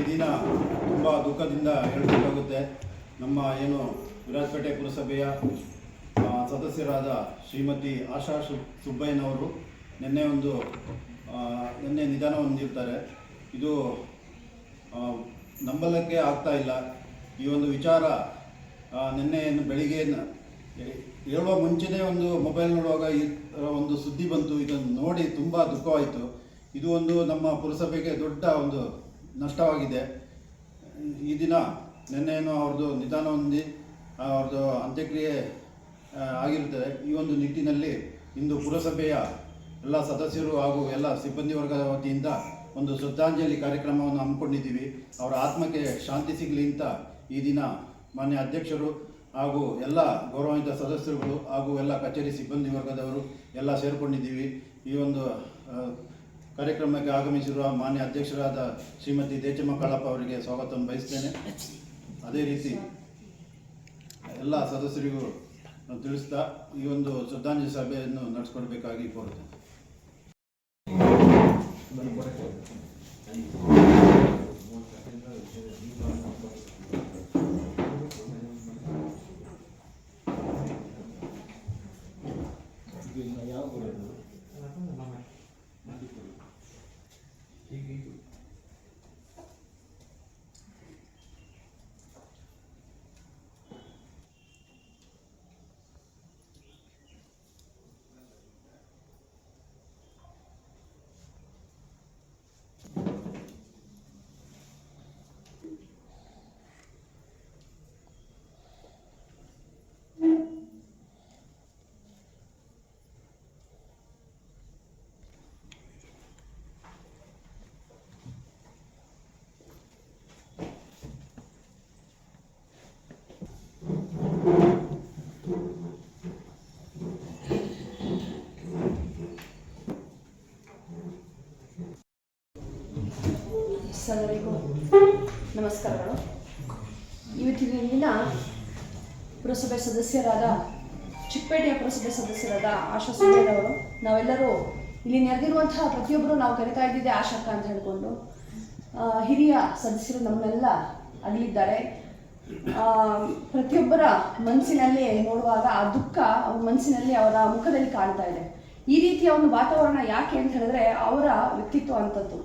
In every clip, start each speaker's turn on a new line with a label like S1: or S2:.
S1: ಈ ದಿನ ತುಂಬ ದುಃಖದಿಂದ ಹೇಳಬೇಕಾಗುತ್ತೆ. ನಮ್ಮ ಏನು ವಿರಾಜಪೇಟೆ ಪುರಸಭೆಯ ಸದಸ್ಯರಾದ ಶ್ರೀಮತಿ ಆಶಾ ಸುಬ್ಬಯ್ಯನವರು ನಿನ್ನೆ ಒಂದು ನಿನ್ನೆ ನಿಧನ ಹೊಂದಿರ್ತಾರೆ ಇದು ನಂಬಲಕ್ಕೆ ಆಗ್ತಾ ಇಲ್ಲ. ಈ ಒಂದು ವಿಚಾರ ನಿನ್ನೆ ಏನು ಬೆಳಿಗ್ಗೆ ಹೇಳುವ ಮುಂಚೆನೇ ಒಂದು ಮೊಬೈಲ್ ನೋಡುವಾಗ ಈ ಒಂದು ಸುದ್ದಿ ಬಂತು. ಇದನ್ನು ನೋಡಿ ತುಂಬ ದುಃಖವಾಯಿತು. ಇದು ಒಂದು ನಮ್ಮ ಪುರಸಭೆಗೆ ದೊಡ್ಡ ಒಂದು ನಷ್ಟವಾಗಿದೆ. ಈ ದಿನ ನಿನ್ನೆಯನ್ನು ಅವ್ರದ್ದು ನಿಧಾನ ಹೊಂದಿ ಅವ್ರದ್ದು ಅಂತ್ಯಕ್ರಿಯೆ ಆಗಿರುತ್ತದೆ. ಈ ಒಂದು ನಿಟ್ಟಿನಲ್ಲಿ ಇಂದು ಪುರಸಭೆಯ ಎಲ್ಲ ಸದಸ್ಯರು ಹಾಗೂ ಎಲ್ಲ ಸಿಬ್ಬಂದಿ ವರ್ಗದ ವತಿಯಿಂದ ಒಂದು ಶ್ರದ್ಧಾಂಜಲಿ ಕಾರ್ಯಕ್ರಮವನ್ನು ಹಮ್ಮಿಕೊಂಡಿದ್ದೀವಿ. ಅವರ ಆತ್ಮಕ್ಕೆ ಶಾಂತಿ ಸಿಗಲಿ ಅಂತ ಈ ದಿನ ಮಾನ್ಯ ಅಧ್ಯಕ್ಷರು ಹಾಗೂ ಎಲ್ಲ ಗೌರವಾನ್ವಿತ ಸದಸ್ಯರುಗಳು ಹಾಗೂ ಎಲ್ಲ ಕಚೇರಿ ಸಿಬ್ಬಂದಿ ವರ್ಗದವರು ಎಲ್ಲ ಸೇರಿಕೊಂಡಿದ್ದೀವಿ. ಈ ಒಂದು ಕಾರ್ಯಕ್ರಮಕ್ಕೆ ಆಗಮಿಸಿರುವ ಮಾನ್ಯ ಅಧ್ಯಕ್ಷರಾದ ಶ್ರೀಮತಿ ದೇಚಮ್ಮ ಕಳಪ್ಪ ಅವರಿಗೆ ಸ್ವಾಗತವನ್ನು ಬಯಸ್ತೇನೆ. ಅದೇ ರೀತಿ ಎಲ್ಲ ಸದಸ್ಯರಿಗೂ ನಾನು ತಿಳಿಸ್ತಾ ಈ ಒಂದು ಶ್ರದ್ಧಾಂಜಲಿ ಸಭೆಯನ್ನು ನಡೆಸ್ಕೊಡ್ಬೇಕಾಗಿ ಕೋರುತ್ತೇನೆ.
S2: ಎಲ್ಲರಿಗೂ ನಮಸ್ಕಾರಗಳು. ಇವತ್ತಿನ ದಿನ ಪುರಸಭೆ ಸದಸ್ಯರಾದ, ಚಿಕ್ಕಪೇಟೆಯ ಪುರಸಭೆ ಸದಸ್ಯರಾದ ಆಶಾ ಸುಂದರವರು ನಾವೆಲ್ಲರೂ ಇಲ್ಲಿ ನೆರೆದಿರುವಂತಹ ಪ್ರತಿಯೊಬ್ಬರು ನಾವು ಕರಿತಾ ಇದ್ದಿದ್ದೆ ಆಶಾಕ್ಕ ಅಂತ ಹೇಳಿಕೊಂಡು ಹಿರಿಯ ಸದಸ್ಯರು ನಮ್ಮನ್ನೆಲ್ಲ ಅಗಲಿದ್ದಾರೆ. ಪ್ರತಿಯೊಬ್ಬರ ಮನಸ್ಸಿನಲ್ಲಿ ನೋಡುವಾಗ ಆ ದುಃಖ ಅವ್ರ ಮನಸ್ಸಿನಲ್ಲಿ ಅವರ ಮುಖದಲ್ಲಿ ಕಾಣ್ತಾ ಇದೆ. ಈ ರೀತಿಯ ಒಂದು ವಾತಾವರಣ ಯಾಕೆ ಅಂತ ಹೇಳಿದ್ರೆ ಅವರ ವ್ಯಕ್ತಿತ್ವ ಅಂಥದ್ದು.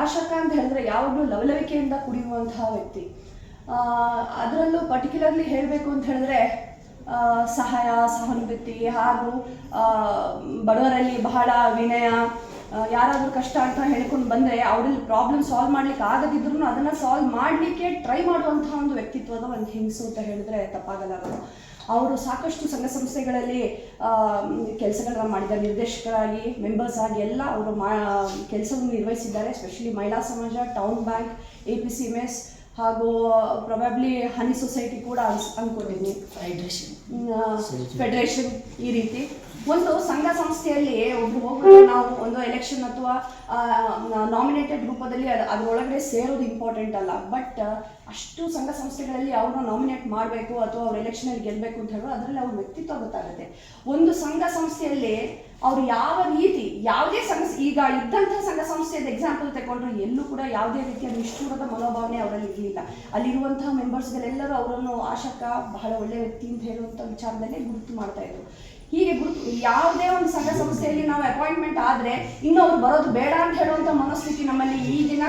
S2: ಆಶಕ ಅಂತ ಹೇಳಿದ್ರೆ ಯಾವಾಗಲೂ ಲವಲವಿಕೆಯಿಂದ ಕುಡಿಯುವಂತಹ ವ್ಯಕ್ತಿ. ಅದರಲ್ಲೂ ಪರ್ಟಿಕ್ಯುಲರ್ಲಿ ಹೇಳಬೇಕು ಅಂತ ಹೇಳಿದ್ರೆ ಸಹಾಯ, ಸಹಾನುಭೂತಿ ಹಾಗೂ ಬಡವರಲ್ಲಿ ಬಹಳ ವಿನಯ ಯಾರಾದರೂ ಕಷ್ಟ ಅಂತ ಹೇಳ್ಕೊಂಡು ಬಂದರೆ ಅವರಲ್ಲಿ ಪ್ರಾಬ್ಲಮ್ ಸಾಲ್ವ್ ಮಾಡ್ಲಿಕ್ಕೆ ಆಗದಿದ್ರು ಅದನ್ನು ಸಾಲ್ವ್ ಮಾಡಲಿಕ್ಕೆ ಟ್ರೈ ಮಾಡುವಂತಹ ಒಂದು ವ್ಯಕ್ತಿತ್ವದ ಒಂದು ಹೆಂಗಸು ಅಂತ ಹೇಳಿದ್ರೆ ತಪ್ಪಾಗಲಾರದು ಅವರು ಸಾಕಷ್ಟು ಸಂಘ ಸಂಸ್ಥೆಗಳಲ್ಲಿ ಕೆಲಸಗಳನ್ನ ಮಾಡಿದ್ದಾರೆ. ನಿರ್ದೇಶಕರಾಗಿ ಮೆಂಬರ್ಸ್ ಆಗಿ ಎಲ್ಲ ಅವರು ಮಾ ಕೆಲಸವನ್ನು ನಿರ್ವಹಿಸಿದ್ದಾರೆ. ಎಸ್ಪೆಷಲಿ ಮಹಿಳಾ ಸಮಾಜ town bank A P C M S ಹಾಗೂ ಪ್ರೊಬಬ್ಲಿ ಹನಿ ಸೊಸೈಟಿ ಕೂಡ ಅನ್ಸ್ ಅನ್ಕೊಂಡಿದ್ದೀನಿ. ಫೆಡರೇಷನ್ ಈ ರೀತಿ. ಒಂದು ಸಂಘ ಸಂಸ್ಥೆಯಲ್ಲಿ ಒಬ್ರು ಹೋಗ್ಬಿಟ್ಟು ನಾವು ಒಂದು ಎಲೆಕ್ಷನ್ ಅಥವಾ ನಾಮಿನೇಟೆಡ್ ರೂಪದಲ್ಲಿ ಅದು, ಅದರೊಳಗಡೆ ಸೇರೋದು ಇಂಪಾರ್ಟೆಂಟ್ ಅಲ್ಲ. ಬಟ್ ಅಷ್ಟು ಸಂಘ ಸಂಸ್ಥೆಗಳಲ್ಲಿ ಅವ್ರನ್ನ ನಾಮಿನೇಟ್ ಮಾಡಬೇಕು ಅಥವಾ ಅವ್ರು ಎಲೆಕ್ಷನಲ್ಲಿ ಗೆಲ್ಲಬೇಕು ಅಂತ ಹೇಳೋ ಅದರಲ್ಲಿ ಅವ್ರ ವ್ಯಕ್ತಿತ್ವ ಗೊತ್ತಾಗುತ್ತೆ. ಒಂದು ಸಂಘ ಸಂಸ್ಥೆಯಲ್ಲಿ ಅವ್ರು ಯಾವ ರೀತಿ, ಯಾವುದೇ ಸಂಘ ಈಗ ಇದ್ದಂಥ ಸಂಘ ಸಂಸ್ಥೆಯ ಎಕ್ಸಾಂಪಲ್ ತಗೊಂಡ್ರು ಎಲ್ಲೂ ಕೂಡ ಯಾವುದೇ ರೀತಿಯ ನಿಷ್ಠೂರದ ಮನೋಭಾವನೆ ಅವರಲ್ಲಿ ಇರಲಿಲ್ಲ. ಅಲ್ಲಿರುವಂತಹ ಮೆಂಬರ್ಸ್ಗಳೆಲ್ಲರೂ ಅವರನ್ನು ಆಶಕ ಬಹಳ ಒಳ್ಳೆಯ ವ್ಯಕ್ತಿ ಅಂತ ಹೇಳುವಂಥ ವಿಚಾರದಲ್ಲೇ ಗುರುತು ಮಾಡ್ತಾ ಇದ್ರು. ಹೀಗೆ ಗುರುತು ಯಾವುದೇ ಒಂದು ಸಂಘ ಸಂಸ್ಥೆಯಲ್ಲಿ ನಾವು ಅಪಾಯಿಂಟ್ಮೆಂಟ್ ಆದರೆ ಇನ್ನು ಅವ್ರು ಬರೋದು ಬೇಡ ಅಂತ ಹೇಳುವಂಥ ಮನಸ್ಥಿತಿ ನಮ್ಮಲ್ಲಿ ಈಗಿನ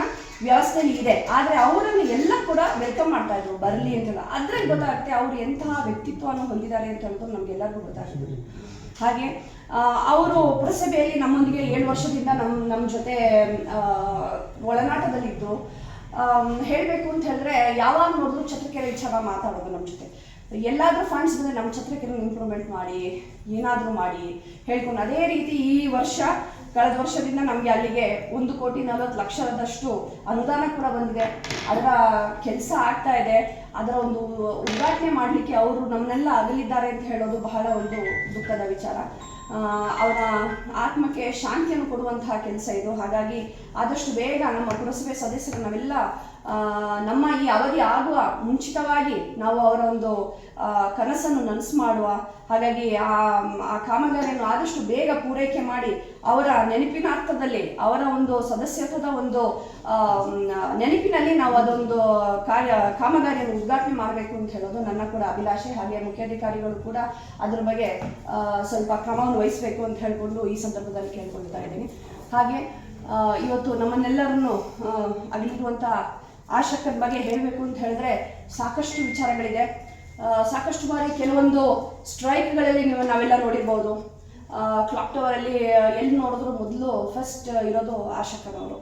S2: ವ್ಯವಸ್ಥೆಯಲ್ಲಿ ಇದೆ. ಆದರೆ ಅವರನ್ನು ಎಲ್ಲ ಕೂಡ ವೆಲ್ಕಮ್ ಮಾಡ್ತಾ ಇದ್ರು, ಬರಲಿ ಅಂತೆಲ್ಲ. ಅದ್ರಲ್ಲಿ ಗೊತ್ತಾಗುತ್ತೆ ಅವರು ಎಂತಹ ವ್ಯಕ್ತಿತ್ವವನ್ನು ಹೊಂದಿದ್ದಾರೆ ಅಂತ ಹೇಳ್ಕೊಂಡು ನಮ್ಗೆಲ್ಲರಿಗೂ ಗೊತ್ತಾಗುತ್ತೆ ಹಾಗೆ ಅವರು ಪುರಸಭೆಯಲ್ಲಿ ನಮ್ಮೊಂದಿಗೆ ಏಳು ವರ್ಷದಿಂದ ನಮ್ಮ ನಮ್ಮ ಜೊತೆ ಒಳನಾಟದಲ್ಲಿದ್ದು. ಹೇಳಬೇಕು ಅಂತ ಹೇಳಿದ್ರೆ ಯಾವಾಗ ನೋಡಿದ್ರು ಚತುರ್ಕೆರೆ ವಿಚಾರ ಮಾತಾಡೋದು ನಮ್ಮ ಜೊತೆ. ಎಲ್ಲಾದರೂ ಫಂಡ್ಸ್ ಬಂದರೆ ನಮ್ಮ ಛತ್ರಕೆರೆ ಇಂಪ್ರೂವ್ಮೆಂಟ್ ಮಾಡಿ, ಏನಾದರೂ ಮಾಡಿ ಹೇಳ್ಕೊಂಡು ಅದೇ ರೀತಿ ಈ ವರ್ಷ, ಕಳೆದ ವರ್ಷದಿಂದ ನಮಗೆ ಅಲ್ಲಿಗೆ ಒಂದು ಕೋಟಿ ನಲವತ್ತು ಲಕ್ಷದಷ್ಟು ಅನುದಾನ ಕೂಡ ಬಂದಿದೆ. ಅದರ ಕೆಲಸ ಆಗ್ತಾ ಇದೆ. ಅದರ ಒಂದು ಉದ್ಘಾಟನೆ ಮಾಡಲಿಕ್ಕೆ ಅವರು ನಮ್ಮನ್ನೆಲ್ಲ ಅಗಲಿದ್ದಾರೆ ಅಂತ ಹೇಳೋದು ಬಹಳ ಒಂದು ದುಃಖದ ವಿಚಾರ. ಅವರ ಆತ್ಮಕ್ಕೆ ಶಾಂತಿಯನ್ನು ಕೊಡುವಂತಹ ಕೆಲಸ ಇದು. ಹಾಗಾಗಿ ಆದಷ್ಟು ಬೇಗ ನಮ್ಮ ಪುರಸಭೆ ಸದಸ್ಯರು ನಾವೆಲ್ಲ ನಮ್ಮ ಈ ಅವಧಿ ಆಗುವ ಮುಂಚಿತವಾಗಿ ನಾವು ಅವರ ಒಂದು ಕನಸನ್ನು ನನಸು ಮಾಡುವ. ಹಾಗಾಗಿ ಆ ಆ ಕಾಮಗಾರಿಯನ್ನು ಆದಷ್ಟು ಬೇಗ ಪೂರೈಕೆ ಮಾಡಿ ಅವರ ನೆನಪಿನ ಅರ್ಥದಲ್ಲಿ ಅವರ ಒಂದು ಸದಸ್ಯತ್ವದ ಒಂದು ನೆನಪಿನಲ್ಲಿ ನಾವು ಅದೊಂದು ಕಾರ್ಯ ಕಾಮಗಾರಿಯನ್ನು ಉದ್ಘಾಟನೆ ಮಾಡಬೇಕು ಅಂತ ಹೇಳೋದು ನನ್ನ ಕೂಡ ಅಭಿಲಾಷೆ. ಹಾಗೆ ಮುಖ್ಯಾಧಿಕಾರಿಗಳು ಕೂಡ ಅದ್ರ ಬಗ್ಗೆ ಸ್ವಲ್ಪ ಕ್ರಮವನ್ನು ವಹಿಸಬೇಕು ಅಂತ ಹೇಳ್ಕೊಂಡು ಈ ಸಂದರ್ಭದಲ್ಲಿ ಕೇಳ್ಕೊಳ್ತಾ ಇದ್ದೀನಿ. ಹಾಗೆ ಇವತ್ತು ನಮ್ಮನ್ನೆಲ್ಲರನ್ನು ಆ, ಆಶಕರ ಬಗ್ಗೆ ಹೇಳಬೇಕು ಅಂತ ಹೇಳಿದ್ರೆ ಸಾಕಷ್ಟು ವಿಚಾರಗಳಿದೆ. ಸಾಕಷ್ಟು ಬಾರಿ ಕೆಲವೊಂದು ಸ್ಟ್ರೈಕ್ಗಳಲ್ಲಿ ನೀವು ನಾವೆಲ್ಲ ನೋಡಿರ್ಬೋದು. ಕ್ಲಾಕ್ ಟವರಲ್ಲಿ ಎಲ್ಲಿ ನೋಡಿದ್ರು ಮೊದಲು ಫಸ್ಟ್ ಇರೋದು ಆಶಕನವರು.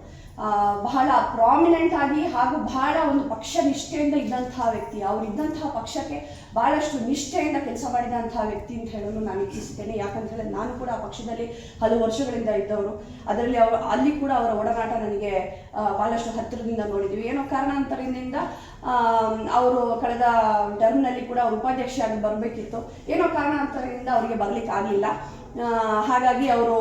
S2: ಬಹಳ ಪ್ರಾಮಿನೆಂಟ್ ಆಗಿ ಹಾಗೂ ಬಹಳ ಒಂದು ಪಕ್ಷ ನಿಷ್ಠೆಯಿಂದ ಇದ್ದಂತಹ ವ್ಯಕ್ತಿ. ಅವರು ಇದ್ದಂತಹ ಪಕ್ಷಕ್ಕೆ ಬಹಳಷ್ಟು ನಿಷ್ಠೆಯಿಂದ ಕೆಲಸ ಮಾಡಿದಂತಹ ವ್ಯಕ್ತಿ ಅಂತ ಹೇಳಲು ನಾನು ಇಚ್ಛಿಸುತ್ತೇನೆ. ಯಾಕಂತ ನಾನು ಕೂಡ ಆ ಪಕ್ಷದಲ್ಲಿ ಹಲವು ವರ್ಷಗಳಿಂದ ಇದ್ದವರು ಅದರಲ್ಲಿ ಅವರು, ಅಲ್ಲಿ ಕೂಡ ಅವರ ಒಡನಾಟ ನನಗೆ ಬಹಳಷ್ಟು ಹತ್ತಿರದಿಂದ ನೋಡಿದ್ವಿ. ಏನೋ ಕಾರಣಾಂತರದಿಂದ ಅವರು ಕಳೆದ ಟರ್ಮ್ನಲ್ಲಿ ಕೂಡ ಅವರು ಉಪಾಧ್ಯಕ್ಷರಾಗಿ ಬರಬೇಕಿತ್ತು. ಏನೋ ಕಾರಣಾಂತರದಿಂದ ಅವರಿಗೆ ಬರಲಿಕ್ಕೆ ಆಗಲಿಲ್ಲ ಹಾಗಾಗಿ ಅವರು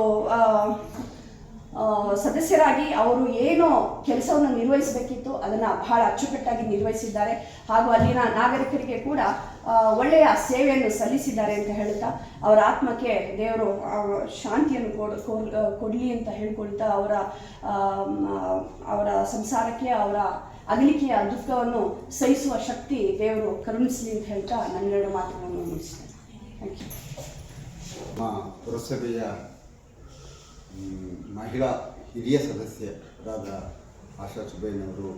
S2: ಸದಸ್ಯರಾಗಿ ಅವರು ಏನು ಕೆಲಸವನ್ನು ನಿರ್ವಹಿಸಬೇಕಿತ್ತು, ಅದನ್ನು ಬಹಳ ಅಚ್ಚುಕಟ್ಟಾಗಿ ನಿರ್ವಹಿಸಿದ್ದಾರೆ. ಹಾಗೂ ಅಲ್ಲಿನ ನಾಗರಿಕರಿಗೆ ಕೂಡ ಒಳ್ಳೆಯ ಸೇವೆಯನ್ನು ಸಲ್ಲಿಸಿದ್ದಾರೆ ಅಂತ ಹೇಳುತ್ತಾ, ಅವರ ಆತ್ಮಕ್ಕೆ ದೇವರು ಶಾಂತಿಯನ್ನು ಕೊಡ್, ಕೊಡ್- ಕೊಡಲಿ ಅಂತ ಹೇಳ್ಕೊಳ್ತಾ, ಅವರ ಅವರ ಸಂಸಾರಕ್ಕೆ, ಅವರ ಅಗಲಿಕೆಯ ದುಃಖವನ್ನು ಸಹಿಸುವ ಶಕ್ತಿ ದೇವರು ಕರುಣಿಸಲಿ ಅಂತ ಹೇಳ್ತಾ ನನ್ನೆರಡು ಮಾತುಗಳನ್ನು ಮುಗಿಸ್ತೇನೆ. ಥ್ಯಾಂಕ್ ಯು
S3: ಪುರಸಭೆಯ ಮಹಿಳಾ ಹಿರಿಯ ಸದಸ್ಯರಾದ ಆಶಾ ಸುಬ್ಬಯ್ಯನವರು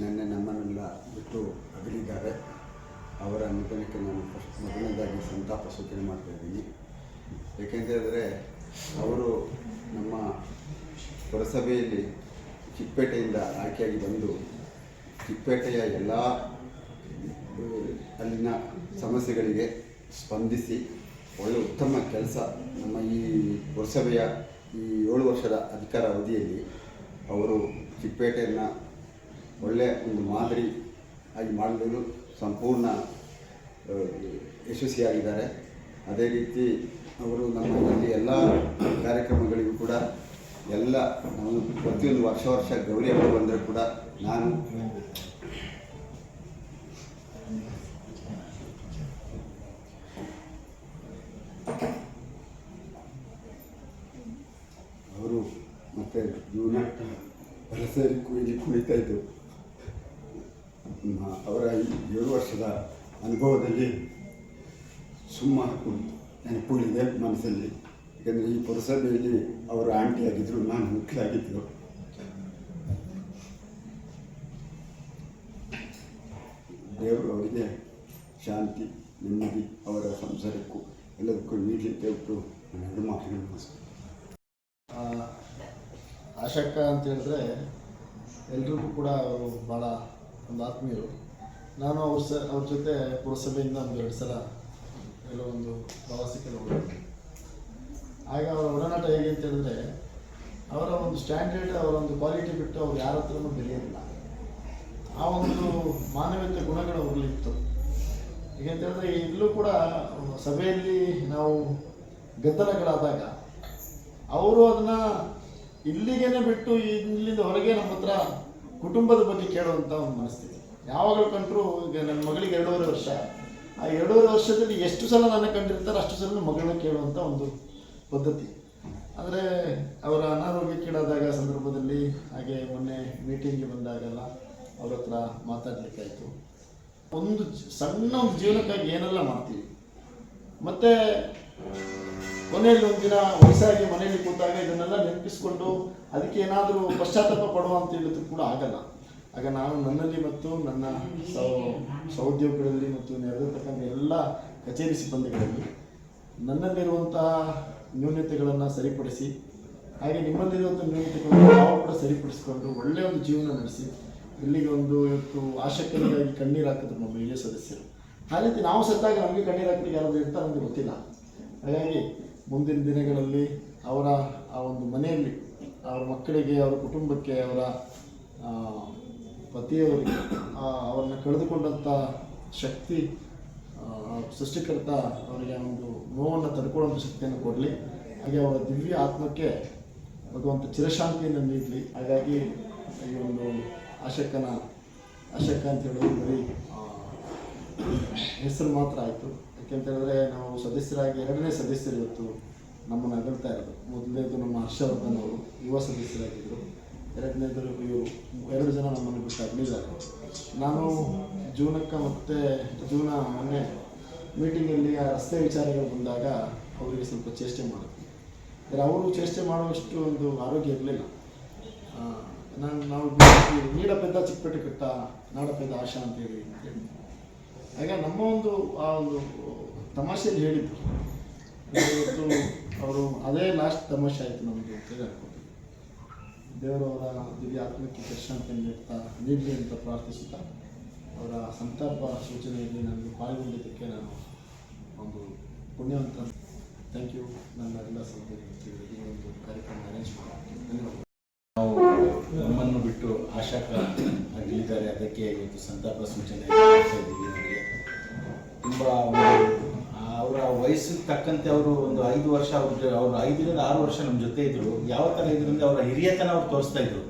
S3: ನಿನ್ನೆ ನಮ್ಮನ್ನೆಲ್ಲ ಬಿಟ್ಟು ಅಗಲಿದ್ದಾರೆ. ಅವರ ನಿಧನಕ್ಕೆ ನಾನು ಫಸ್ಟ್ ಮೊದಲನೇದಾಗಿ ಸಂತಾಪ ಸೂಚನೆ ಮಾಡ್ತಾ ಇದ್ದೀನಿ. ಏಕೆಂದರೆ ಅವರು ನಮ್ಮ ಪುರಸಭೆಯಲ್ಲಿ ಚಿಕ್ಕಪೇಟೆಯಿಂದ ಆಯ್ಕೆಯಾಗಿ ಬಂದು ಚಿಕ್ಕಪೇಟೆಯ ಎಲ್ಲ ಅಲ್ಲಿನ ಸಮಸ್ಯೆಗಳಿಗೆ ಸ್ಪಂದಿಸಿ ಒಳ್ಳೆ ಉತ್ತಮ ಕೆಲಸ ನಮ್ಮ ಈ ಪುರಸಭೆಯ ಈ ಏಳು ವರ್ಷದ ಅಧಿಕಾರ ಅವಧಿಯಲ್ಲಿ ಅವರು ಚಿಕ್ಕಪೇಟೆಯನ್ನು ಒಳ್ಳೆಯ ಒಂದು ಮಾದರಿ ಆಗಿ ಮಾಡಲು ಸಂಪೂರ್ಣ ಯಶಸ್ವಿಯಾಗಿದ್ದಾರೆ. ಅದೇ ರೀತಿ ಅವರು ನಮ್ಮಲ್ಲಿ ಎಲ್ಲ ಕಾರ್ಯಕ್ರಮಗಳಿಗೂ ಕೂಡ ಎಲ್ಲ ಪ್ರತಿಯೊಂದು ವರ್ಷ ವರ್ಷ ಗೌರಿ ಹಬ್ಬ ಬಂದರೆ ಕೂಡ ನಾನು ಅವರು ಮತ್ತೆ ಜೀವನ ಕುಣಿತಾ ಇದ್ದು ಅವರ ಏಳು ವರ್ಷದ ಅನುಭವದಲ್ಲಿ ಸುಮಾರು ನೆನಪುಗಳಿದೆ ಮನಸ್ಸಲ್ಲಿ. ಯಾಕಂದರೆ ಈ ಪುರಸಭೆಯಲ್ಲಿ ಅವರು ಆಂಟಿ ಆಗಿದ್ದರು ನಾನು ಮುಖ್ಯರಾಗಿದ್ದರು ದೇವರು ಅವರಿಗೆ ಶಾಂತಿ, ನೆಮ್ಮದಿ, ಅವರ ಸಂಸಾರಕ್ಕೂ ಎಲ್ಲದಕ್ಕೂ ನೀಡಲಿಕ್ಕೆ ಒಟ್ಟು ಮಾತುಗಳು
S4: ಆಶಕ್ಕ ಅಂತ ಹೇಳಿದ್ರೆ ಎಲ್ರಿಗೂ ಕೂಡ ಅವರು ಭಾಳ ಒಂದು ಆತ್ಮೀಯರು. ನಾನು ಅವ್ರ ಸ, ಅವ್ರ ಜೊತೆ ಪುರಸಭೆಯಿಂದ ಒಂದು ಎರಡು ಸಲ ಕೆಲವೊಂದು ಪ್ರವಾಸಕ್ಕೆ ಹೋಗಿದ್ದೆ ಆಗ ಅವರ ಒಡನಾಟ ಹೇಗೆ ಅಂತ ಹೇಳಿದ್ರೆ, ಅವರ ಒಂದು ಸ್ಟ್ಯಾಂಡರ್ಡ್, ಅವರ ಒಂದು ಕ್ವಾಲಿಟಿ ಬಿಟ್ಟು ಅವ್ರು ಯಾರ ಹತ್ರನೂ ಬೆಳೆಯೋದಿಲ್ಲ ಆ ಒಂದು ಮಾನವೀಯತೆ ಗುಣಗಳು ಇತ್ತು. ಹೇಳಿದ್ರೆ ಇಲ್ಲೂ ಕೂಡ ಸಭೆಯಲ್ಲಿ ನಾವು ಗದ್ದಲಗಳಾದಾಗ, ಅವರು ಅದನ್ನ ಇಲ್ಲಿಗೇನೆ ಬಿಟ್ಟು ಇಲ್ಲಿಂದ ಹೊರಗೆ ನಮ್ಮ ಹತ್ರ ಕುಟುಂಬದ ಬಗ್ಗೆ ಕೇಳುವಂಥ ಒಂದು ಮನಸ್ಥಿತಿ. ಯಾವಾಗಲೂ ಕಂಡ್ರು ಈಗ ನನ್ನ ಮಗಳಿಗೆ ಎರಡೂವರೆ ವರ್ಷ. ಆ ಎರಡೂವರೆ ವರ್ಷದಲ್ಲಿ ಎಷ್ಟು ಸಲ ನನ್ನ ಕಂಡಿರ್ತಾರೆ ಅಷ್ಟು ಸಲ ಮಗಳನ್ನ ಕೇಳುವಂಥ ಒಂದು ಪದ್ಧತಿ. ಆದರೆ ಅವರ ಅನಾರೋಗ್ಯಕ್ಕೀಡಾದಾಗ ಸಂದರ್ಭದಲ್ಲಿ ಹಾಗೆ ಮೊನ್ನೆ ಮೀಟಿಂಗ್ಗೆ ಬಂದಾಗೆಲ್ಲ ಅವ್ರ ಹತ್ರ ಮಾತಾಡಲಿಕ್ಕಾಯಿತು ಒಂದು ಸಣ್ಣ ಒಂದು ಜೀವನಕ್ಕಾಗಿ ಏನೆಲ್ಲ ಮಾಡ್ತೀವಿ. ಮತ್ತೆ ಕೊನೆಯಲ್ಲಿ ಒಂದಿನ ವಯಸ್ಸಾಗಿ ಮನೆಯಲ್ಲಿ ಕೂತಾಗ ಇದನ್ನೆಲ್ಲ ನೆನಪಿಸ್ಕೊಂಡು ಅದಕ್ಕೆ ಏನಾದರೂ ಪಶ್ಚಾತ್ತಾಪ ಪಡುವಂತ ಹೇಳಿದ್ರು ಕೂಡ ಆಗಲ್ಲ. ಆಗ ನಾನು ನನ್ನಲ್ಲಿ ಮತ್ತು ನನ್ನ ಸೌ ಸಹೋದ್ಯೋಗಿಗಳಲ್ಲಿ ಮತ್ತು ನೆರೆದಿರ್ತಕ್ಕಂಥ ಎಲ್ಲ ಕಚೇರಿ ಸಿಬ್ಬಂದಿಗಳಲ್ಲಿ ನನ್ನಲ್ಲಿರುವಂತಹ ನ್ಯೂನತೆಗಳನ್ನು ಸರಿಪಡಿಸಿ, ಹಾಗೆ ನಿಮ್ಮಲ್ಲಿರುವಂಥ ನ್ಯೂನತೆಗಳನ್ನು ನಾವು ಕೂಡ ಸರಿಪಡಿಸಿಕೊಂಡು ಒಳ್ಳೆಯ ಒಂದು ಜೀವನ ನಡೆಸಿ, ಇಲ್ಲಿಗೆ ಒಂದು ಇವತ್ತು ಆಶಕ್ತರಿಗಾಗಿ ಕಣ್ಣೀರು ಹಾಕಿದ್ರು ನಮ್ಮ ಹಿರಿಯ ಸದಸ್ಯರು. ಆ ರೀತಿ ನಾವು ಸತ್ತಾಗ ನಮಗೆ ಕಣ್ಣೀರು ಹಾಕಲಿಕ್ಕೆ ಯಾರಾದರೂ ಇರ್ತಾರೆ ನಮಗೆ ಗೊತ್ತಿಲ್ಲ. ಹಾಗಾಗಿ ಮುಂದಿನ ದಿನಗಳಲ್ಲಿ ಅವರ ಆ ಒಂದು ಮನೆಯಲ್ಲಿ ಅವರ ಮಕ್ಕಳಿಗೆ, ಅವರ ಕುಟುಂಬಕ್ಕೆ, ಅವರ ಪತಿಯವರಿಗೆ ಅವರನ್ನ ಕಳೆದುಕೊಂಡಂಥ ಶಕ್ತಿ ಸೃಷ್ಟಿಕರ್ತ ಅವರಿಗೆ ಒಂದು ನೋವನ್ನು ತಡ್ಕೊಳ್ಳುವಂಥ ಶಕ್ತಿಯನ್ನು ಕೊಡಲಿ. ಹಾಗೆ ಅವರ ದಿವ್ಯ ಆತ್ಮಕ್ಕೆ ಭಗವಂತ ಚಿರಶಾಂತಿಯನ್ನು ನೀಡಲಿ. ಹಾಗಾಗಿ ಈ ಒಂದು ಆಶಕ್ಕನ ಆಶಕ್ಕ ಅಂತ ಹೇಳೋದು ಬರೀ ಹೆಸರು ಮಾತ್ರ ಆಯಿತು. ಯಾಕೆಂತ ಹೇಳಿದ್ರೆ ನಾವು ಸದಸ್ಯರಾಗಿ ಎರಡನೇ ಸದಸ್ಯರು ಇವತ್ತು ನಮ್ಮನ್ನು ಅಗಲ್ತಾ ಇರೋದು. ಮೊದಲನೇದು ನಮ್ಮ ಹರ್ಷವರ್ಧನ್ ಅವರು ಯುವ ಸದಸ್ಯರಾಗಿದ್ದರು ಎರಡನೇದು ಇವರು ಎರಡು ಜನ ನಮ್ಮನ್ನು ಬಿಟ್ಟು ಅಗಲಿದ್ದಾರೆ ನಾನು ಜೂನಕ್ಕೆ ಮತ್ತು ಜೂನ ಮೊನ್ನೆ ಮೀಟಿಂಗಲ್ಲಿ ಆ ರಸ್ತೆ ವಿಚಾರಗಳು ಬಂದಾಗ ಅವರಿಗೆ ಸ್ವಲ್ಪ ಚೇಷ್ಟೆ ಮಾಡಿದ್ವಿ ಆದರೆ ಅವರು ಚೇಷ್ಟೆ ಮಾಡುವಷ್ಟು ಒಂದು ಆರೋಗ್ಯ ಇರಲಿಲ್ಲ. ನಾನು ನಾವು ನೀಡಪ್ಪ ಚಿಕ್ಕಪೇಟೆ ಕಟ್ಟ ನಾಡಪ್ಪ ಆಶಾ ಅಂತ ಹೇಳಿ ಆಗ ನಮ್ಮ ಒಂದು, ಆ ಒಂದು ತಮಾಷೆಯಲ್ಲಿ ಹೇಳಿದ್ರು. ಇವತ್ತು ಅವರು ಅದೇ ಲಾಸ್ಟ್ ತಮಾಷೆ ಆಯಿತು ನಮಗೆ ಅಂತ ಹೇಳಿ ಅನ್ಕೊತೀವಿ ದೇವರವರ ದಿವ್ಯ ಆತ್ಮಕ್ಕೆ ದರ್ಶನ ನೀಡ್ತಾ ನೀಡಲಿ ಅಂತ ಪ್ರಾರ್ಥಿಸುತ್ತಾ, ಅವರ ಸಂತಾಪ ಸೂಚನೆಯಲ್ಲಿ ನನಗೆ ಪಾಲ್ಗೊಂಡಿದ್ದಕ್ಕೆ ನಾನು ಒಂದು ಪುಣ್ಯವಂತ. ಥ್ಯಾಂಕ್ ಯು ನನ್ನ ಎಲ್ಲ ಈ ಒಂದು ಕಾರ್ಯಕ್ರಮ ಅರೇಂಜ್ ಮಾಡ್ತೀನಿ.
S5: ನಾವು ನಮ್ಮನ್ನು ಬಿಟ್ಟು ಆಶಾಕ ಅಗಲಿದ್ದಾರೆ ಅದಕ್ಕೆ ಇವತ್ತು ಸಂತಾಪ ಸೂಚನೆ ತುಂಬ ಅವರ ವಯಸ್ಸಿಗೆ ತಕ್ಕಂತೆ ಅವರು ಒಂದು ಐದು ವರ್ಷ ಅವ್ರ ಅವರು ಐದರಿಂದ ಆರು ವರ್ಷ ನಮ್ಮ ಜೊತೆ ಇದ್ರು. ಯಾವ ಥರ ಇದ್ರಿಂದ ಅವರ ಹಿರಿಯತನ ಅವ್ರು ತೋರಿಸ್ತಾ ಇದ್ರು.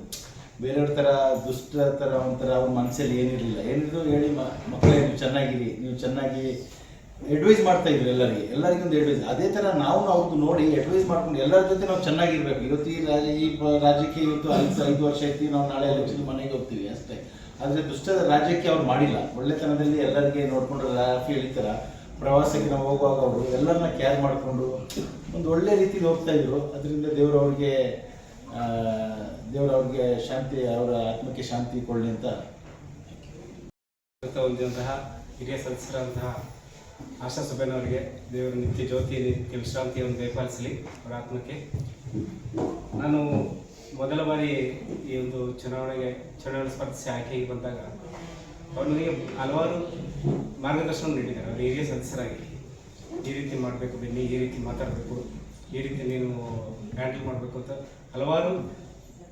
S5: ಬೇರೆಯವ್ರ ಥರ ದುಷ್ಟ ಥರ ಒಂಥರ ಅವ್ರ ಮನಸ್ಸಲ್ಲಿ ಏನಿರಲಿಲ್ಲ. ಏನಿದ್ರು ಹೇಳಿ ಮಕ್ಕಳೇ ನೀವು ಚೆನ್ನಾಗಿರಿ, ನೀವು ಚೆನ್ನಾಗಿ ಅಡ್ವೈಸ್ ಮಾಡ್ತಾ ಇದ್ರು ಎಲ್ಲರಿಗೆ. ಎಲ್ಲರಿಗೂ ಒಂದು ಅಡ್ವೈಸ್ ಅದೇ ಥರ ನಾವು ಅವ್ರದ್ದು ನೋಡಿ ಅಡ್ವೈಸ್ ಮಾಡ್ಕೊಂಡು ಎಲ್ಲರ ಜೊತೆ ನಾವು ಚೆನ್ನಾಗಿರ್ಬೇಕು. ಇವತ್ತು ಈ ರಾಜ ರಾಜ್ಯಕ್ಕೆ ಇವತ್ತು ಐದು ಐದು ವರ್ಷ ಐತಿ ನಾವು ನಾಳೆ ಎಲೆಕ್ಷನ್ ಮನೆಗೆ ಹೋಗ್ತೀವಿ. ಆದರೆ ದುಷ್ಟದ ರಾಜ್ಯಕ್ಕೆ ಅವ್ರು ಮಾಡಿಲ್ಲ. ಒಳ್ಳೆತನದಲ್ಲಿ ಎಲ್ಲರಿಗೆ ನೋಡಿಕೊಂಡು ರಾಫಿ ಎಳಿತಾರ. ಪ್ರವಾಸಕ್ಕೆ ನಾವು ಹೋಗುವಾಗ ಅವರು ಎಲ್ಲರನ್ನ ಕೇರ್ ಮಾಡಿಕೊಂಡು ಒಂದು ಒಳ್ಳೆ ರೀತಿಯಲ್ಲಿ ಹೋಗ್ತಾ ಇದ್ರು. ಅದರಿಂದ ದೇವರು ಅವ್ರಿಗೆ ದೇವರು ಅವ್ರಿಗೆ ಶಾಂತಿ, ಅವರ ಆತ್ಮಕ್ಕೆ ಶಾಂತಿ ಕೊಡಲಿ ಅಂತ.
S6: ಹೊಂದಿದಂತಹ ಹಿರಿಯ ಸದಸ್ಯರಾದಂತಹ ಆಶಾ ದೇವರು ನಿತ್ಯ ಜ್ಯೋತಿ, ನಿತ್ಯ ವಿಶ್ರಾಂತಿಯನ್ನು ದಯಪಾಲಿಸಲಿ. ಅವರ ಆತ್ಮಕ್ಕೆ ನಾನು ಮೊದಲ ಬಾರಿ ಈ ಒಂದು ಚುನಾವಣೆಗೆ, ಚುನಾವಣೆ ಸ್ಪರ್ಧಿಸಿ ಆಯ್ಕೆಗೆ ಬಂದಾಗ ಅವರು ನನಗೆ ಹಲವಾರು ಮಾರ್ಗದರ್ಶನ ನೀಡಿದ್ದಾರೆ. ಅವರು ಹಿರಿಯ ಸದಸ್ಯರಾಗಿ ಈ ರೀತಿ ಮಾಡಬೇಕು ಬನ್ನಿ, ಈ ರೀತಿ ಮಾತಾಡಬೇಕು, ಈ ರೀತಿ ನೀನು ಹ್ಯಾಂಡಲ್ ಮಾಡಬೇಕು ಅಂತ ಹಲವಾರು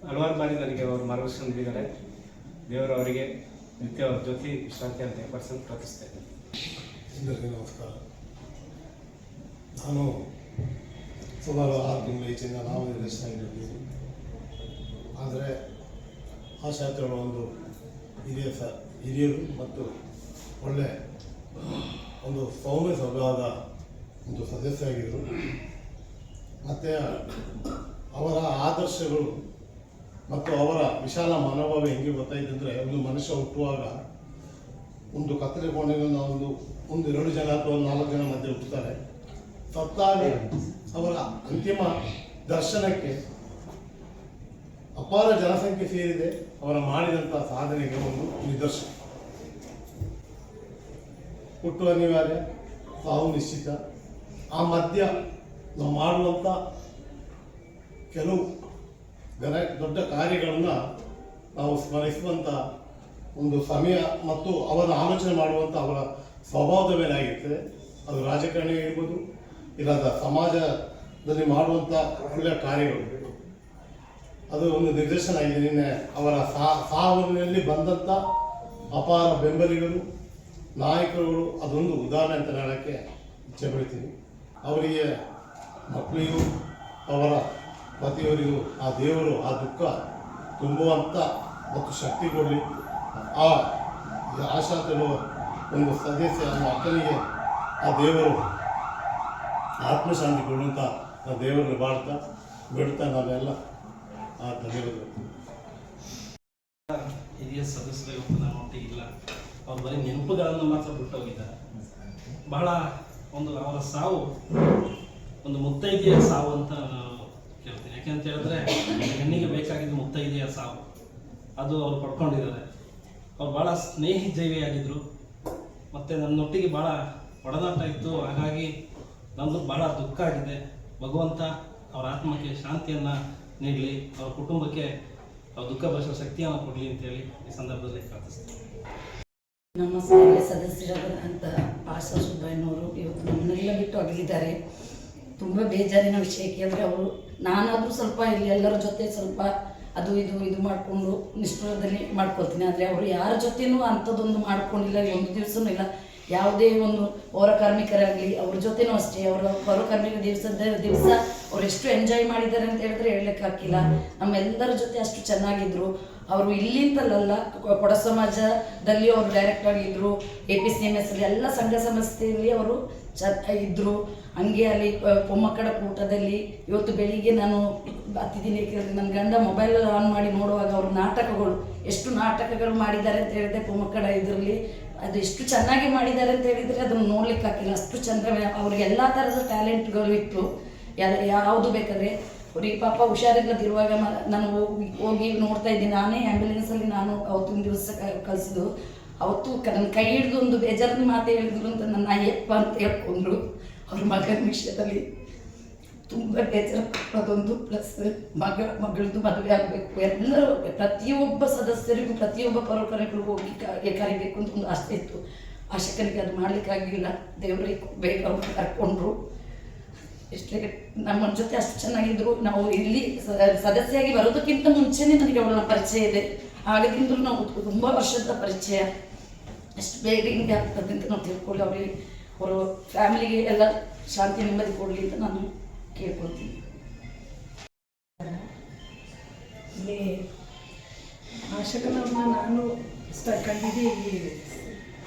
S6: ಹಲವಾರು ಬಾರಿ ನನಗೆ ಅವರು ಮಾರ್ಗದರ್ಶನ ನೀಡಿದ್ದಾರೆ. ದೇವರು ಅವರಿಗೆ ನಿತ್ಯ ಅವ್ರ ಜೊತೆ ವಿಶ್ರಾಂತಿ ಅಂತ ಪರ್ಸೆಂಟ್ ಪ್ರಾರ್ಥಿಸ್ತಾ
S7: ನಮಸ್ಕಾರ. ನಾನು ಸುಮಾರು ಆರು ತಿಂಗಳ ಈಚೆಯಿಂದ ನಾವು ನಿರ್ದೇಶನಾಗಿದ್ದೀನಿ ಆದರೆ ಆ ಶಾಸ್ತ್ರಗಳ ಒಂದು ಹಿರಿಯ ಸ, ಹಿರಿಯರು ಮತ್ತು ಒಳ್ಳೆ ಒಂದು ಸೌಮ್ಯ ಸ್ವಭಾವದ ಒಂದು ಸದಸ್ಯರಾಗಿದ್ದರು. ಮತ್ತು ಅವರ ಆದರ್ಶಗಳು ಮತ್ತು ಅವರ ವಿಶಾಲ ಮನೋಭಾವ ಹೆಂಗೆ ಗೊತ್ತಾಯಿತು ಅಂದರೆ ಒಂದು ಮನುಷ್ಯ ಹುಟ್ಟುವಾಗ ಒಂದು ಕತ್ತಲೆ ಕೋಣೆಯಿಂದ ಒಂದು ಒಂದು ಎರಡು ಜನ ಅಥವಾ ನಾಲ್ಕು ಜನ ಮಧ್ಯೆ ಹುಟ್ಟುತ್ತಾರೆ. ಸತ್ತಾಗ ಅವರ ಅಂತಿಮ ದರ್ಶನಕ್ಕೆ ಅಪಾರ ಜನಸಂಖ್ಯೆ ಸೇರಿದೆ, ಅವರ ಮಾಡಿದಂಥ ಸಾಧನೆಗೆ ಒಂದು ನಿದರ್ಶನ. ಹುಟ್ಟು ಅನಿವಾರ್ಯ, ಸಾವು ನಿಶ್ಚಿತ. ಆ ಮಧ್ಯ ನಾವು ಮಾಡುವಂಥ ಕೆಲವು ಗನ ದೊಡ್ಡ ಕಾರ್ಯಗಳನ್ನು ನಾವು ಸ್ಮರಿಸುವಂಥ ಒಂದು ಸಮಯ ಮತ್ತು ಅವರ ಆಲೋಚನೆ ಮಾಡುವಂಥ ಅವರ ಸ್ವಭಾವದ ಮೇಲೆ ಆಗಿರ್ತದೆ. ಅದು ರಾಜಕಾರಣಿ ಇರ್ಬೋದು ಇಲ್ಲದ ಸಮಾಜದಲ್ಲಿ ಮಾಡುವಂಥ ಒಳ್ಳೆಯ ಕಾರ್ಯಗಳು. ಅದು ಒಂದು ನಿದರ್ಶನ ಆಗಿದೆ. ನಿನ್ನೆ ಅವರ ಸಾವಿನಲ್ಲಿ ಬಂದಂಥ ಅಪಾರ ಬೆಂಬಲಿಗರು, ನಾಯಕರುಗಳು, ಅದೊಂದು ಉದಾಹರಣೆ ಅಂತ ಹೇಳೋಕ್ಕೆ ಇಚ್ಛೆ ಪಡ್ತೀನಿ. ಅವರಿಗೆ ಮಕ್ಕಳಿಗೂ, ಅವರ ಪತಿಯವರಿಗೂ, ಆ ದೇವರು ಆ ದುಃಖ ತುಂಬುವಂಥ ಮತ್ತು ಶಕ್ತಿ ಕೊಡಲಿ. ಆ ಆಶಾ ತರುವ ಒಂದು ಸದಸ್ಯ ನಮ್ಮ ಅಕ್ಕನಿಗೆ ಆ ದೇವರು ಆತ್ಮಶಾಂತಿ ಕೊಡುವಂಥ ಆ ದೇವರನ್ನು ಬಾಳ್ತಾ, ಬಿಡ್ತಾ ನಾವೆಲ್ಲ ಆ ಧನ್ಯವಾದಗಳು.
S8: ಹಿರಿಯ ಸದಸ್ಯರ ನಮ್ಮ ಒಟ್ಟಿಗೆ ಇಲ್ಲ. ಅವ್ರು ಬರೀ ನೆನಪುಗಳನ್ನು ಮಾತ್ರ ಬಿಟ್ಟೋಗಿದ್ದಾರೆ. ಬಹಳ ಒಂದು ಅವರ ಸಾವು, ಒಂದು ಮುತ್ತೈದೆಯ ಸಾವು ಅಂತ ನಾನು ಕೇಳ್ತೀನಿ. ಯಾಕೆಂತ ಹೇಳಿದ್ರೆ, ಹೆಣ್ಣಿಗೆ ಬೇಕಾಗಿದ್ದು ಮುತ್ತೈದೆಯ ಸಾವು, ಅದು ಅವ್ರು ಪಡ್ಕೊಂಡಿದ್ದಾರೆ. ಅವ್ರು ಭಾಳ ಸ್ನೇಹಿ ಜೈವಿಯಾಗಿದ್ದರು ಮತ್ತು ನನ್ನೊಟ್ಟಿಗೆ ಭಾಳ ಒಡನಾಟ ಇತ್ತು. ಹಾಗಾಗಿ ನನ್ನದು ಭಾಳ ದುಃಖ ಆಗಿದೆ. ಭಗವಂತ ಅವರ ಆತ್ಮಕ್ಕೆ ಶಾಂತಿಯನ್ನು ನೀಡಲಿ, ಅವರ ಕುಟುಂಬಕ್ಕೆ ಅವ್ರ ದುಃಖ ಭರಿಸುವ ಶಕ್ತಿಯನ್ನು ಕೊಡಲಿ ಅಂತೇಳಿ ಈ ಸಂದರ್ಭದಲ್ಲಿ ಪ್ರಾರ್ಥಿಸ್ತೀನಿ.
S9: ನಮ್ಮ ಸಭೆಯ ಸದಸ್ಯರಾದಂಥ ಆಶಾ ಸುಬ್ಬಯ್ಯನವರು ಇವತ್ತು ನಮ್ಮನ್ನೆಲ್ಲ ಬಿಟ್ಟು ಅಗಲಿದ್ದಾರೆ. ತುಂಬ ಬೇಜಾರಿನ ವಿಷಯ ಅಂದರೆ ಅವರು ನಾನಾದರೂ ಸ್ವಲ್ಪ ಇಲ್ಲಿ ಎಲ್ಲರ ಜೊತೆ ಸ್ವಲ್ಪ ಅದು ಇದು ಇದು ಮಾಡಿಕೊಂಡು ನಿಷ್ಠುರದಲ್ಲಿ ಮಾಡ್ಕೊಳ್ತೀನಿ. ಆದರೆ ಅವರು ಯಾರ ಜೊತೆನೂ ಅಂಥದ್ದೊಂದು ಮಾಡ್ಕೊಂಡಿಲ್ಲ ಒಂದು ದಿವಸನೂ ಇಲ್ಲ. ಯಾವುದೇ ಒಂದು ಹೊರ ಕಾರ್ಮಿಕರಾಗಲಿ, ಅವ್ರ ಜೊತೆನೂ ಅಷ್ಟೇ, ಅವರ ಹೊರ ಕಾರ್ಮಿಕ ದಿವಸದ ದಿವಸ ಅವ್ರು ಎಷ್ಟು ಎಂಜಾಯ್ ಮಾಡಿದ್ದಾರೆ ಅಂತ ಹೇಳಿದ್ರೆ ಹೇಳಕ್ ಹಾಕಿಲ್ಲ. ನಮ್ಮೆಲ್ಲರ ಜೊತೆ ಅಷ್ಟು ಚೆನ್ನಾಗಿದ್ರು. ಅವರು ಇಲ್ಲಿಂತಲ್ಲಲ್ಲ ಕೊಡ ಸಮಾಜದಲ್ಲಿ ಅವರು ಡೈರೆಕ್ಟ್ ಆಗಿದ್ರು. A P C M S ಎಲ್ಲ ಸಂಘ ಸಂಸ್ಥೆಯಲ್ಲಿ ಅವರು ಚ ಇದ್ದರು ಹಂಗೆ ಅಲ್ಲಿ ಪೊಮ್ಮಕ್ಕಡ ಕೂಟದಲ್ಲಿ ಇವತ್ತು ಬೆಳಿಗ್ಗೆ ನಾನು ಹತ್ತಿದ್ದೀನಿ ಯಾಕೆಂದರೆ ನನ್ನ ಗಂಡ ಮೊಬೈಲ್ ಆನ್ ಮಾಡಿ ನೋಡುವಾಗ ಅವರು ನಾಟಕಗಳು, ಎಷ್ಟು ನಾಟಕಗಳು ಮಾಡಿದ್ದಾರೆ ಅಂತ ಹೇಳಿದೆ ಪೊಮ್ಮಕ್ಕಳ ಇದರಲ್ಲಿ ಅದು ಎಷ್ಟು ಚೆನ್ನಾಗಿ ಮಾಡಿದ್ದಾರೆ ಅಂತ ಹೇಳಿದರೆ ಅದನ್ನು ನೋಡ್ಲಿಕ್ಕೆ ಹಾಕಿಲ್ಲ ಅಷ್ಟು ಚಂದ್ರ ಅವ್ರಿಗೆ ಎಲ್ಲ ಥರದ ಟ್ಯಾಲೆಂಟ್ಗಳು ಇತ್ತು. ಯಾರು ಯಾವುದು ಬೇಕಾದ್ರೆ ಅವ್ರಿಗೆ ಪಾಪ ಹುಷಾರಿಲ್ಲದಿರುವಾಗ ನಾನು ಹೋಗಿ ಹೋಗಿ ನೋಡ್ತಾ ಇದ್ದೀನಿ ನಾನೇ ಆ್ಯಂಬುಲೆನ್ಸಲ್ಲಿ ನಾನು ಅವತ್ತಿನ ದಿವಸ ಕಳಿಸಿದ್ದು. ಅವತ್ತು ನನ್ನ ಕೈ ಹಿಡಿದು ಒಂದು ಬೇಜಾರಿನ ಮಾತು ಹೇಳಿದ್ರು ಅಂತ ನನ್ನ ಅಯ್ಯಪ್ಪ ಅಂತ ಹೇಳ್ಕೊಂಡ್ರು. ಅವ್ರ ಮಗನ ವಿಷಯದಲ್ಲಿ. ತುಂಬ ಬೇಜಾರು ಅದೊಂದು ಪ್ಲಸ್ ಮಗ, ಮಗಳದ್ದು ಮದುವೆ ಆಗಬೇಕು. ಎಲ್ಲರೂ ಪ್ರತಿಯೊಬ್ಬ ಸದಸ್ಯರಿಗೂ, ಪ್ರತಿಯೊಬ್ಬ ಪರೋಪರಗಳಿಗೂ ಹೋಗಿ ಕರಿಬೇಕು ಅಂತ ಒಂದು ಆಸೆ ಇತ್ತು. ಆಶಕನಿಗೆ ಅದು ಮಾಡಲಿಕ್ಕಾಗಲಿಲ್ಲ ದೇವರಿಗೆ ಬೇಗ ಅವ್ರು ಕರ್ಕೊಂಡ್ರು. ಎಷ್ಟೇ ನಮ್ಮ ಜೊತೆ ಅಷ್ಟು ಚೆನ್ನಾಗಿದ್ರು. ನಾವು ಇಲ್ಲಿ ಸದಸ್ಯಾಗಿ ಬರೋದಕ್ಕಿಂತ ಮುಂಚೆನೇ ನನಗೆ ಅವಳ ಪರಿಚಯ ಇದೆ. ಆಗದಿಂದ್ರು ನಾವು ತುಂಬ ವರ್ಷದ ಪರಿಚಯ. ಎಷ್ಟು ಬೇಗ ಹಿಂಗೆ ಆಗ್ತದೆ ಅಂತ ನಾವು ತಿಳ್ಕೊಳ್ಳಿ ಅವರಿಗೆ, ಅವರು ಫ್ಯಾಮಿಲಿಗೆ ಎಲ್ಲ ಶಾಂತಿ ನೆಮ್ಮದಿ ಕೊಡಲಿ ಅಂತ ನಾನು ಕೇಳ್ಕೊಳ್ತೀನಿ.
S10: ಇಲ್ಲಿ ಆಶಕನಮ್ಮ ನಾನು ಕಂಡಿದ್ದೆ ಈ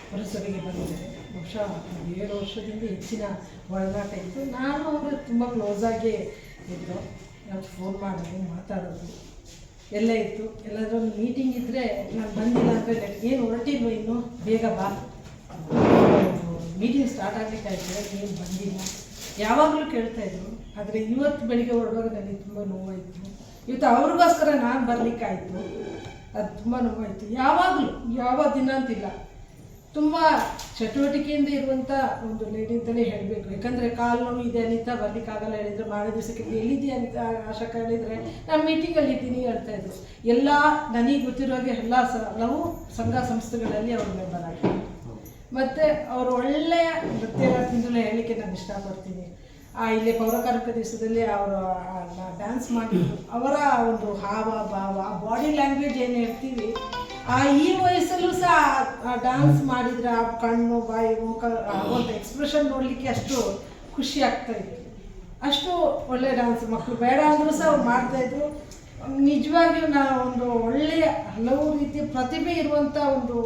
S10: ಪುರಸಭೆಗೆ ಬಂದಿದೆ ಬಹುಶಃ ಏಳು ವರ್ಷದಿಂದ ಹೆಚ್ಚಿನ ಒಳನಾಟ ಇತ್ತು. ನಾನು ಅವರು ತುಂಬ ಕ್ಲೋಸಾಗಿ ಇದ್ದರು ನಾವು ಫೋನ್ ಮಾಡೋದು, ಮಾತಾಡೋದು, ಎಲ್ಲ ಇತ್ತು. ಎಲ್ಲಾದ್ರೂ ಮೀಟಿಂಗ್ ಇದ್ದರೆ ನಾನು ಬಂದಿಲ್ಲ ಅಂದರೆ ಏನು ಹೊರಟಿಲ್ವ ಇನ್ನು, ಬೇಗ ಬಾ. ಮೀಟಿಂಗ್ ಸ್ಟಾರ್ಟ್ ಆಗಲಿಕ್ಕಾಯ್ತು ಏನು ಬಂದಿಲ್ಲ. ಯಾವಾಗಲೂ ಕೇಳ್ತಾ ಇದ್ರು. ಆದರೆ ಇವತ್ತು ಬೆಳಿಗ್ಗೆ ಹೊರಡುವಾಗ ನನಗೆ ತುಂಬ ನೋವಾಯಿತು. ಇವತ್ತು ಅವ್ರಿಗೋಸ್ಕರ ನಾನು ಬರಲಿಕ್ಕಾಯಿತು ಅದು ತುಂಬ ನೋವಾಯಿತು. ಯಾವಾಗಲೂ, ಯಾವ ದಿನ ಅಂತಿಲ್ಲ ತುಂಬ ಚಟುವಟಿಕೆಯಿಂದ ಇರುವಂಥ ಒಂದು ಲೇಡಿ ಅಂತಲೇ ಹೇಳಬೇಕು. ಯಾಕಂದರೆ ಕಾಲು ನೋವು ಇದೆ ಅನಿತಾ ಬರ್ಲಿಕ್ಕಾಗಲ್ಲ ಹೇಳಿದ್ರೆ ಮಾರನೇ ದಿವಸಕ್ಕೆ ಎಲ್ಲಿದೆ ಅಂತ ಆಶಕ ಹೇಳಿದರೆ ನಾನು ಮೀಟಿಂಗಲ್ಲಿ ಇದ್ದೀನಿ ಹೇಳ್ತಾ ಇದ್ರು. ಎಲ್ಲ, ನನಗೆ ಗೊತ್ತಿರೋಗೆ ಎಲ್ಲ ಸ ಹಲವು ಸಂಘ ಸಂಸ್ಥೆಗಳಲ್ಲಿ ಅವರು ಮೆಂಬರ್ ಆಗಿದ್ದಾರೆ ಮತ್ತು ಅವರು ಒಳ್ಳೆಯ ನೃತ್ಯ ಹೇಳಲಿಕ್ಕೆ ನಾನು ಇಷ್ಟಪಡ್ತೀನಿ. ಇಲ್ಲಿ ಪೌರಕಾರ್ಮಿಕ ದಿವಸದಲ್ಲಿ ಅವರು ಡ್ಯಾನ್ಸ್ ಮಾಡಿದ್ರು. ಅವರ ಒಂದು ಹಾವ, ಭಾವ ಬಾಡಿ ಲ್ಯಾಂಗ್ವೇಜ್ ಏನು ಹೇಳ್ತೀವಿ, ಆ ಈ ವಯಸ್ಸಲ್ಲೂ ಸಹ ಆ ಡ್ಯಾನ್ಸ್ ಮಾಡಿದ್ರೆ ಆ ಕಣ್ಣು, ಬಾಯಿ, ಮುಖ, ಆ ಒಂದು ಎಕ್ಸ್ಪ್ರೆಷನ್ ನೋಡಲಿಕ್ಕೆ ಅಷ್ಟು ಖುಷಿ ಆಗ್ತಾ ಇತ್ತು. ಅಷ್ಟು ಒಳ್ಳೆ ಡ್ಯಾನ್ಸ್ ಮಕ್ಕಳು ಬೇಡ ಅಂದರೂ ಸಹ ಅವ್ರು ಮಾಡ್ತಾಯಿದ್ರು ನಿಜವಾಗಿಯೂ ನಾವು ಒಂದು ಒಳ್ಳೆಯ ಹಲವು ರೀತಿಯ ಪ್ರತಿಭೆ ಇರುವಂಥ ಒಂದು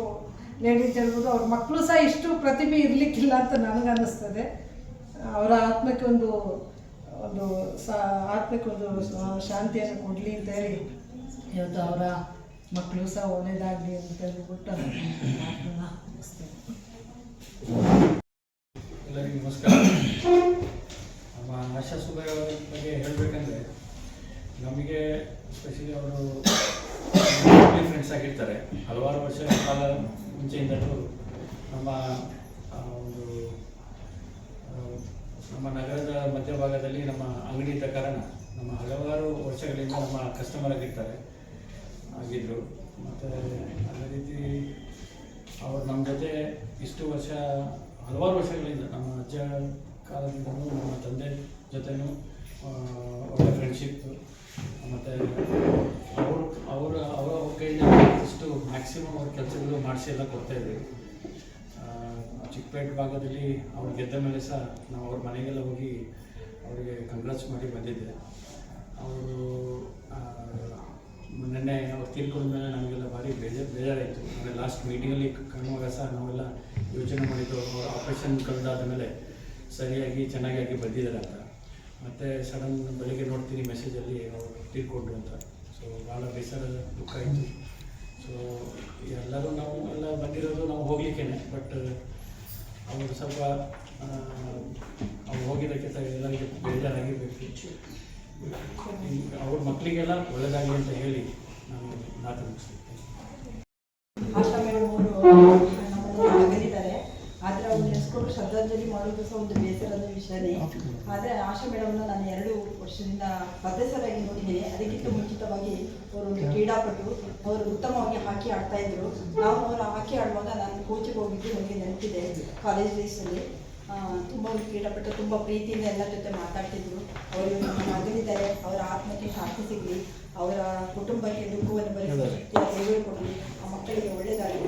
S10: ಲೇಡೀಸ್ ಹೇಳ್ಬೋದು. ಅವ್ರ ಮಕ್ಕಳು ಸಹ ಇಷ್ಟು ಪ್ರತಿಭೆ ಇರಲಿಕ್ಕಿಲ್ಲ ಅಂತ ನನಗನ್ನಿಸ್ತದೆ. ಅವರ ಆತ್ಮಕ್ಕೆ ಒಂದು ಒಂದು ಸ, ಆತ್ಮಕ್ಕೆ ಒಂದು ಶಾಂತಿಯನ್ನು ಕೊಡಲಿ ಅಂತ ಹೇಳಿ ಇವತ್ತು ಅವರ ಮಕ್ಕಳು ಸಹ ಒಳ್ಳೆಯದಾಗಲಿ ಅಂತ ಹೇಳ್ಬಿಟ್ಟು ಮಾತನ್ನ
S11: ಎಲ್ಲರಿಗೂ ನಮಸ್ಕಾರ. ನಮ್ಮ ಆಶಾ ಸುಬ್ಬಯ್ಯ ಬಗ್ಗೆ ಹೇಳಬೇಕಂದ್ರೆ ನಮಗೆ ಸ್ಪೆಷಲಿ ಅವರು ಫ್ರೆಂಡ್ಸ್ ಆಗಿರ್ತಾರೆ. ಹಲವಾರು ವರ್ಷಗಳ ಕಾಲ ಮುಂಚೆಯಿಂದಲೂ ನಮ್ಮ ಒಂದು ನಮ್ಮ ನಗರದ ಮಧ್ಯಭಾಗದಲ್ಲಿ ನಮ್ಮ ಅಂಗಡಿ ಇದ್ದ ಕಾರಣ ನಮ್ಮ ಹಲವಾರು ವರ್ಷಗಳಿಂದ ನಮ್ಮ ಕಸ್ಟಮರ್ ಆಗಿರ್ತಾರೆ ಆಗಿದ್ದರು ಮತ್ತು ಅದೇ ರೀತಿ ಅವರು ನಮ್ಮ ಜೊತೆ ಇಷ್ಟು ವರ್ಷ, ಹಲವಾರು ವರ್ಷಗಳಿಂದ ನಮ್ಮ ಅಜ್ಜ ಕಾಲದಿಂದಲೂ ನಮ್ಮ ತಂದೆ ಜೊತೆನೂ ಒಳ್ಳೆ ಫ್ರೆಂಡ್ಶಿಪ್ ಮತ್ತು ಅವರು, ಅವರ ಅವರ ಕೈಯಿಂದ ಇಷ್ಟು ಮ್ಯಾಕ್ಸಿಮಮ್ ಅವ್ರ ಕೆಲಸಗಳು ಮಾಡಿಸಿ ಎಲ್ಲ ಕೊಡ್ತಾಯಿದ್ವಿ ಚಿಕ್ಕಪೇಟೆ ಭಾಗದಲ್ಲಿ ಅವ್ರು ಗೆದ್ದ ಮೇಲೆ ಸಹ ನಾವು ಅವ್ರ ಮನೆಗೆಲ್ಲ ಹೋಗಿ ಅವರಿಗೆ ಕಂಗ್ರಾಟ್ಸ್ ಮಾಡಿ ಬಂದಿದ್ದೆ. ಅವರು ನಿನ್ನೆ ಅವ್ರು ತೀರ್ಕೊಂಡ ಮೇಲೆ ನಮಗೆಲ್ಲ ಭಾರಿ ಬೇಜಾರು, ಬೇಜಾರಾಯಿತು. ಅಂದರೆ ಲಾಸ್ಟ್ ಮೀಟಿಂಗಲ್ಲಿ ಕಾಣುವಾಗ ಸಹ ನಾವೆಲ್ಲ ಯೋಚನೆ ಮಾಡಿದ್ದು ಅವ್ರ ಆಪ್ರೇಷನ್ ಕಳೆದಾದ ಮೇಲೆ ಸರಿಯಾಗಿ ಚೆನ್ನಾಗಿ ಬಂದಿದ್ದಾರೆ ಅಂತ. ಮತ್ತು ಸಡನ್ ಬೆಳಿಗ್ಗೆ ನೋಡ್ತೀನಿ ಮೆಸೇಜಲ್ಲಿ ಅವರು ತೀರ್ಕೊಂಡ್ರು ಅಂತ. ಸೊ ಭಾಳ ಬೇಸರ, ದುಃಖ ಆಯಿತು. ಸೊ ಎಲ್ಲರೂ ನಾವು ಎಲ್ಲ ಬಂದಿರೋದು ನಾವು ಹೋಗ್ಲಿಕ್ಕೇನೆ ಬಟ್ ಅವರು ಸ್ವಲ್ಪ ಅವ್ರು ಹೋಗಿದ್ದಕ್ಕೆ ಎಲ್ಲರಿಗೆ ಬೇಜಾರಾಗಿರ್ಬೇಕು. ಅವ್ರ ಮಕ್ಕಳಿಗೆಲ್ಲ ಒಳ್ಳೆಯದಾಗಲಿ ಅಂತ ಹೇಳಿ ನಾನು ಮಾತು ಮುಗಿಸ್ತೀನಿ
S12: ಆಶಾ ಮೇಡಮ್ ಅವರು ನಮ್ಮನ್ನು ಅಗಲಿದ್ದಾರೆ ಆದರೆ ಅವ್ರು ನೆನೆಸ್ಕೊಂಡು ಮಾಡುವುದು ಮಾಡೋದು ಸಹ ಒಂದು ಬೇಸರದ ವಿಷಯನೇ. ಆದರೆ ಆಶಾ ಮೇಡಮ್ನ ನಾನು ಎರಡು ವರ್ಷದಿಂದ ಸದಸ್ಯರಾಗಿ ನೋಡಿದ್ದೇನೆ ಅದಕ್ಕಿಂತ ಮುಂಚಿತವಾಗಿ ಅವರು ಒಂದು ಕ್ರೀಡಾಪಟು. ಅವರು ಉತ್ತಮವಾಗಿ ಹಾಕಿ ಆಡ್ತಾ ಇದ್ರು. ನಾವು ಅವರು ಹಾಕಿ ಆಡುವಾಗ ನಾನು ಕೋಚಿಗೆ ಹೋಗಿದ್ದು ನನಗೆ ನೆನಪಿದೆ ಕಾಲೇಜ್ ಡೇಸಲ್ಲಿ ತುಂಬ ಒಂದು ಕ್ರೀಡಾಪಟು ತುಂಬ ಪ್ರೀತಿಯಿಂದ ಎಲ್ಲರ ಜೊತೆ ಮಾತಾಡ್ತಿದ್ರು. ಅವರು ಮಗನಿದ್ದಾರೆ. ಅವರ ಆತ್ಮಕ್ಕೆ ಶಾಂತಿ ಸಿಗಲಿ. ಅವರ ಕುಟುಂಬಕ್ಕೆ ದುಃಖವನ್ನು ಭರಿಸುವ ಕೊಡಲಿ ಆ ಮಕ್ಕಳಿಗೆ ಒಳ್ಳೆಯದಾಗಲಿ